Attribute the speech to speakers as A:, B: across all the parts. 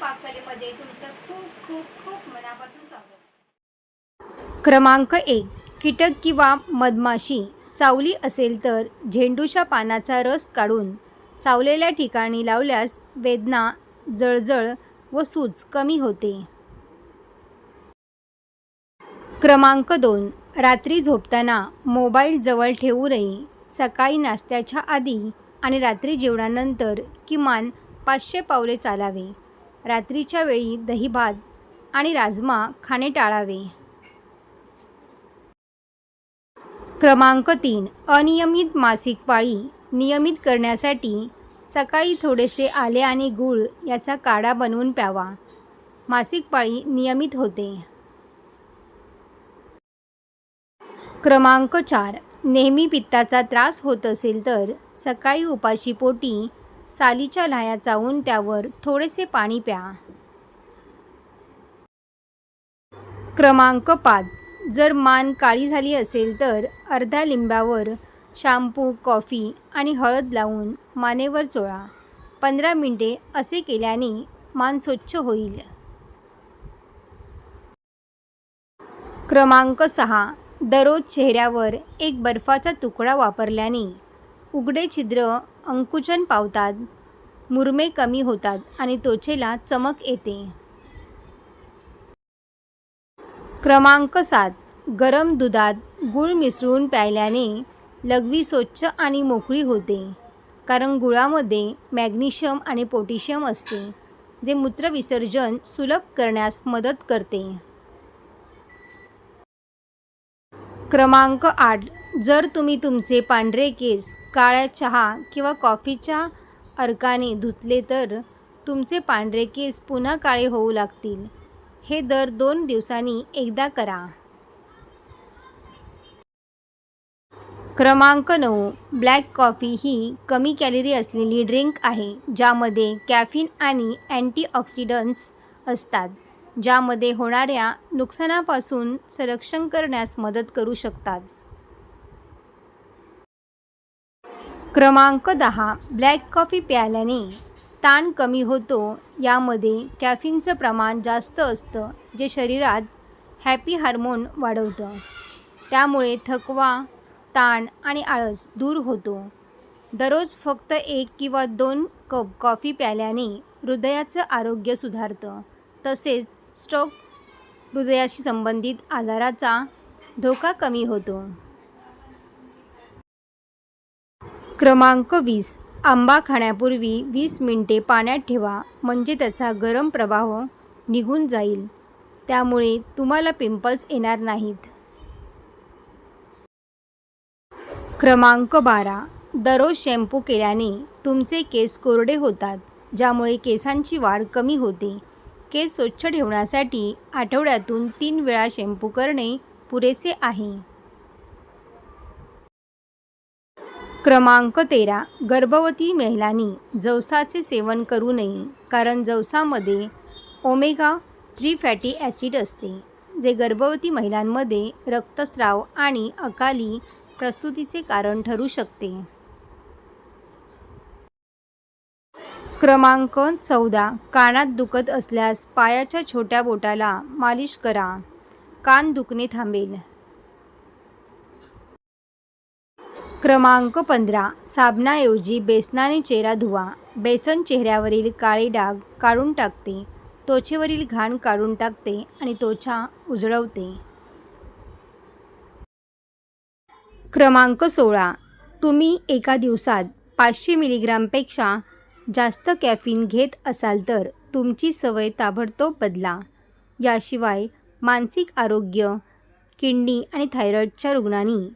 A: पाककलेमध्ये तुमचं खूप खूप खूप मनापासून स्वागत.
B: क्रमांक एक कीटक किंवा मधमाशी. चावली असेल तर झेंडूच्या पानाचा रस काढून चावलेल्या ठिकाणी लावल्यास वेदना जळजळ व सूज कमी होते. क्रमांक दोन रात्री झोपताना मोबाईल जवळ ठेवू नये. सकाळी नाश्त्याच्या आधी आणि रात्री जेवणानंतर किमान पाचशे पावले चालावे. रात्रीच्या वेळी दहीभात आणि राजमा खाणे टाळावे. क्रमांक तीन. अनियमित मासिक पाळी नियमित करण्यासाठी सकाळी थोडेसे आले आणि गूळ याचा काढा बनवून प्यावा. मासिक पाळी नियमित होते. क्रमांक चार. नेहमी पित्ताचा त्रास होत असेल तर सकाळी उपाशी पोटी सालीच्या लाह्या चावून त्यावर थोडेसे पाणी प्या. क्रमांक पाच. जर मान काळी झाली असेल तर अर्ध्या लिंबावर शॅम्पू कॉफी आणि हळद लावून मानेवर चोळा. पंधरा मिनटे असे केल्याने मान स्वच्छ होईल. क्रमांक सहा. दररोज चेहऱ्यावर एक बर्फाचा तुकडा वापरल्याने उघडे छिद्र अंकुचन पावतात मुरमे कमी होतात आणि त्वचेला चमक येते. क्रमांक सात. गरम दुधात गूळ मिसळून प्यायल्याने लघवी स्वच्छ आणि मोकळी होते कारण गुळामध्ये मॅग्नेशियम आणि पोटॅशियम असते जे मूत्रविसर्जन सुलभ करण्यास मदत करते. क्रमांक आठ. जर तुम्ही तुमचे पांढरे केस काळ्या चहा किंवा कॉफीच्या अर्काने धुतले तर तुमचे पांढरे केस पुन्हा काळे होऊ लागतील. हे दर दोन दिवसांनी एकदा करा. क्रमांक नऊ. ब्लॅक कॉफी ही कमी कॅलरी असलेली ड्रिंक आहे ज्यामध्ये कॅफिन आणि अँटीऑक्सिडंट्स असतात ज्यामध्ये होणाऱ्या नुकसानापासून संरक्षण करण्यास मदत करू शकतात. क्रमांक दहा ब्लॅक कॉफी प्यायल्याने ताण कमी होतो. यामध्ये कॅफिनचं प्रमाण जास्त असतं जे शरीरात हॅपी हार्मोन वाढवतं. त्यामुळे थकवा ताण आणि आळस दूर होतो. दररोज फक्त एक किंवा दोन कप कॉफी प्यायल्याने हृदयाचं आरोग्य सुधारतं. तसेच स्ट्रोक हृदयाशी संबंधित आजाराचा धोका कमी होतो. क्रमांक वीस. आंबा खाण्यापूर्वी वीस मिनिटे पाण्यात ठेवा. म्हणजे त्याचा गरम प्रवाह निघून जाईल. त्यामुळे तुम्हाला पिंपल्स येणार नाहीत. क्रमांक बारा. दररोज शॅम्पू केल्याने तुमचे केस कोरडे होतात ज्यामुळे केसांची वाढ कमी होते. केस स्वच्छ ठेवण्यासाठी आठवड्यातून तीन वेळा शॅम्पू करणे पुरेसे आहे. क्रमांक तेरा गर्भवती महिलांनी जवसाचे सेवन करू नये कारण जवसामध्ये ओमेगा थ्री फॅटी ॲसिड असते जे गर्भवती महिलांमध्ये रक्तस्राव आणि अकाली प्रस्तुतीचे कारण ठरू शकते. क्रमांक चौदा कानात दुखत असल्यास पायाच्या छोट्या बोटाला मालिश करा. कान दुखणे थांबेल. क्रमांक पंधरा साबणाऐवजी बेसनाने चेहरा धुवा. बेसन चेहऱ्यावरील काळे डाग काढून टाकते. त्वचेवरील घाण काढून टाकते आणि त्वचा उजळवते. क्रमांक सोळा. तुम्ही एका दिवसात पाचशे मिलीग्रामपेक्षा जास्त कॅफिन घेत असाल तर तुमची सवय ताबडतोब बदला. याशिवाय मानसिक आरोग्य किडनी आणि थायरॉईडच्या रुग्णांनी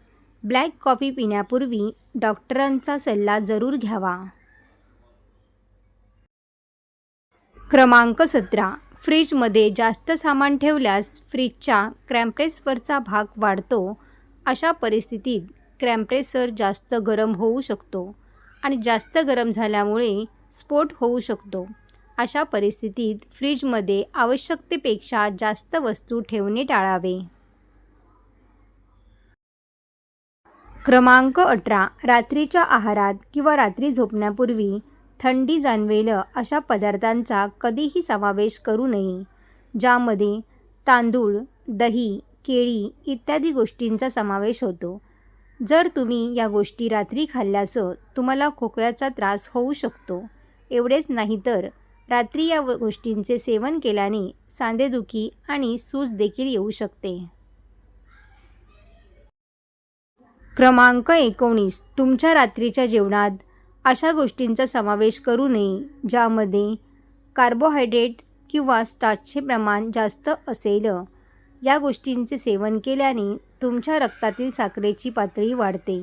B: ब्लॅक कॉफी पिण्यापूर्वी डॉक्टरांचा सल्ला जरूर घ्यावा. क्रमांक सतरा. फ्रीजमध्ये जास्त सामान ठेवल्यास फ्रीजच्या क्रॅम्प्रेसवरचा भाग वाढतो. अशा परिस्थितीत क्रॅम्प्रेसर जास्त गरम होऊ शकतो आणि जास्त गरम झाल्यामुळे स्फोट होऊ शकतो. अशा परिस्थितीत फ्रीजमध्ये आवश्यकतेपेक्षा जास्त वस्तू ठेवणे टाळावे. क्रमांक अठरा रात्रीच्या आहारात किंवा रात्री झोपण्यापूर्वी थंडी जाणवेलं अशा पदार्थांचा कधीही समावेश करू नये ज्यामध्ये तांदूळ दही केळी इत्यादी गोष्टींचा समावेश होतो. जर तुम्ही या गोष्टी रात्री खाल्ल्यास तुम्हाला खोकल्याचा त्रास होऊ शकतो. एवढेच नाही तर रात्री या व- गोष्टींचे सेवन केल्याने सांधेदुखी आणि सूज देखील येऊ शकते. क्रमांक एकोणीस तुमच्या रात्रीच्या जेवणात अशा गोष्टींचा समावेश करू नये ज्यामध्ये कार्बोहायड्रेट किंवा स्टार्चचे प्रमाण जास्त असेल. या गोष्टींचे सेवन केल्याने तुमच्या रक्तातील साखरेची पातळी वाढते.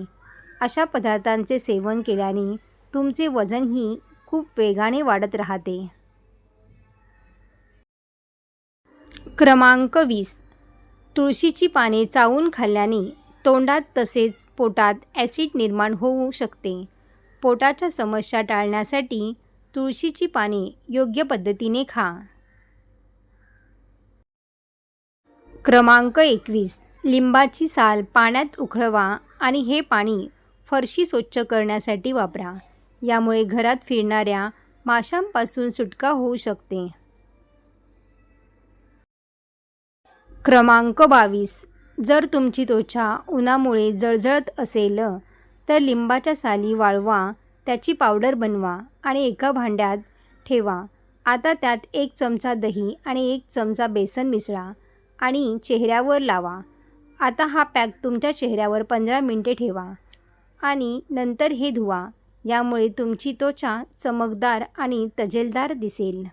B: अशा पदार्थांचे सेवन केल्याने तुमचे वजनही खूप वेगाने वाढत राहते. क्रमांक वीस तुळशीची पाने चावून खाल्ल्याने तोंडात तसेच पोटात ॲसिड निर्माण होऊ शकते. पोटाच्या समस्या टाळण्यासाठी तुळशीची पाने योग्य पद्धतीने खा. क्रमांक एकवीस. लिंबाची साल पाण्यात उखळवा आणि हे पाणी फरशी स्वच्छ करण्यासाठी वापरा. यामुळे घरात फिरणाऱ्या माशांपासून सुटका होऊ शकते. क्रमांक बावीस. जर तुमची त्वचा उन्हामुळे जळजळत असेल तर लिंबाच्या साली वाळवा त्याची पावडर बनवा आणि एका भांड्यात ठेवा. आता त्यात एक चमचा दही आणि एक चमचा बेसन मिसळा आणि चेहऱ्यावर लावा. आता हा पॅक तुमच्या चेहऱ्यावर पंधरा मिनटे ठेवा आणि नंतर हे धुवा. यामुळे तुमची त्वचा चमकदार आणि तजेलदार दिसेल.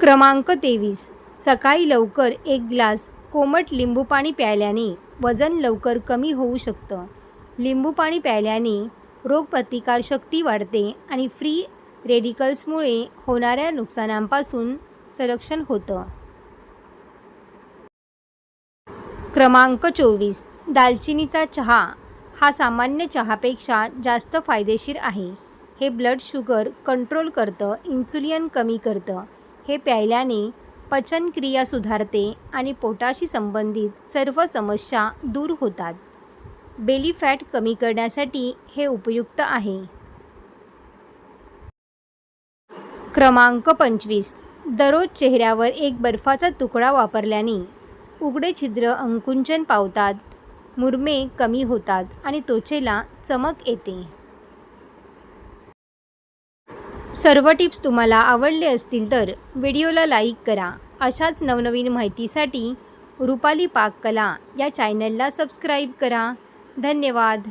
B: क्रमांक तेवीस. सकाळी लवकर एक ग्लास कोमट लिंबू पाणी प्यायल्याने वजन लवकर कमी होऊ शकतं. लिंबू पाणी प्यायल्याने रोगप्रतिकारशक्ती वाढते आणि फ्री रेडिकल्समुळे होणाऱ्या नुकसानांपासून संरक्षण होतं. क्रमांक चोवीस. दालचिनीचा चहा हा सामान्य चहापेक्षा जास्त फायदेशीर आहे. हे ब्लड शुगर कंट्रोल करतं इन्सुलिन कमी करतं. हे प्यायल्याने पचनक्रिया सुधारते आणि पोटाशी संबंधित सर्व समस्या दूर होतात. बेली फॅट कमी करण्यासाठी हे उपयुक्त आहे. क्रमांक पंचवीस. दररोज चेहऱ्यावर एक बर्फाचा तुकडा वापरल्याने उघडे छिद्र अंकुंचन पावतात मुरमे कमी होतात आणि त्वचेला चमक येते. सर्व टिप्स तुम्हाला आवडले असतील तर व्हिडिओला लाईक करा. अशाच नवनवीन माहितीसाठी रुपाली पाककला या चॅनलला सबस्क्राईब करा. धन्यवाद.